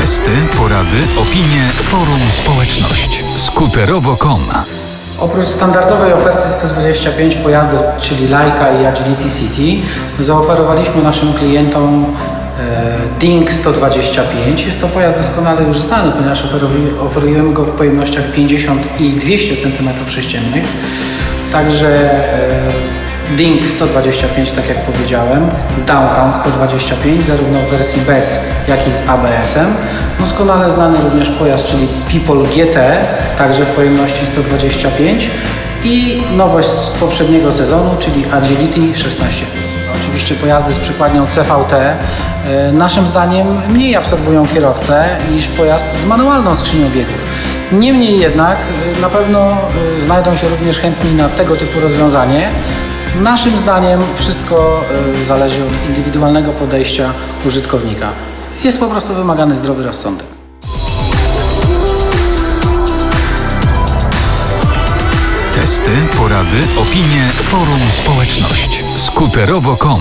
Testy, porady, opinie, forum, społeczność. Skuterowo.com Oprócz standardowej oferty 125 pojazdów, czyli Laika i Agility City, zaoferowaliśmy naszym klientom e, Ding 125. Jest to pojazd doskonale już znany, ponieważ oferuj- oferujemy go w pojemnościach 50 i 200 cm3. Także e, Ding 125, tak jak powiedziałem, Downtown 125, zarówno w wersji bez, jak i z ABS-em. Doskonale znany również pojazd, czyli People GT, także w pojemności 125 i nowość z poprzedniego sezonu, czyli Agility 16. Oczywiście pojazdy z przykładnią CVT e, naszym zdaniem mniej absorbują kierowcę niż pojazd z manualną skrzynią biegów. Niemniej jednak e, na pewno e, znajdą się również chętni na tego typu rozwiązanie. Naszym zdaniem wszystko e, zależy od indywidualnego podejścia użytkownika. Jest po prostu wymagany zdrowy rozsądek. Testy, porady, opinie, forum, społeczność. Skuterowo.com